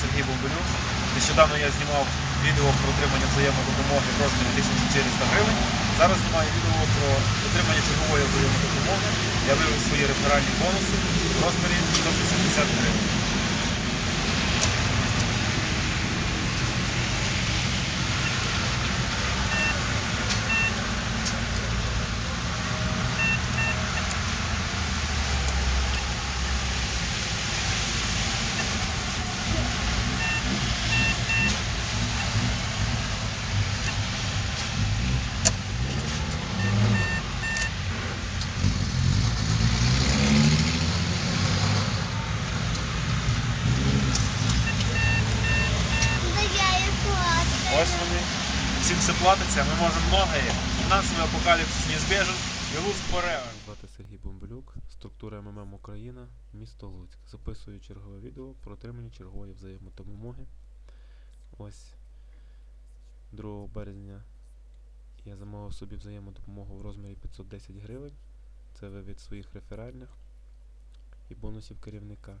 Сергій Бомбелюк. Нещодавно я знімав відео про отримання взаємодопомоги в розмірі 1400 гривень. Зараз знімаю відео про отримання чергової взаємодопомоги. Я вивів свої реферальні бонуси в розмірі 180 гривень. Ось вони. Всім все платиться, ми можемо многое. Фінансовий апокаліпсис неизбежен і луз forever. Звати Сергій Бомбелюк, структура МММ Україна, місто Луцьк. Записую чергове відео про отримання чергової взаємодопомоги. Ось 2 березня я замовив собі взаємодопомогу в розмірі 510 гривень. Це від своїх реферальних і бонусів керівника.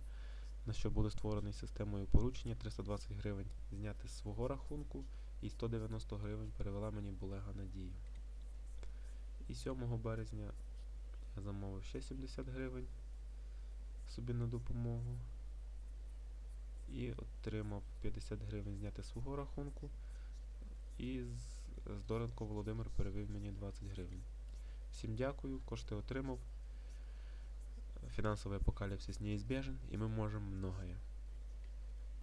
На що буде створений системою поручення 320 гривень зняти з свого рахунку і 190 гривень перевела мені Булега Надія. І 7 березня я замовив ще 70 гривень собі на допомогу. І отримав 50 гривень зняти свого рахунку. І з, з Доренко Володимир перевів мені 20 гривень. Всім дякую, кошти отримав. Фінансовий апокаліпсис неізбежен, і ми можемо многое.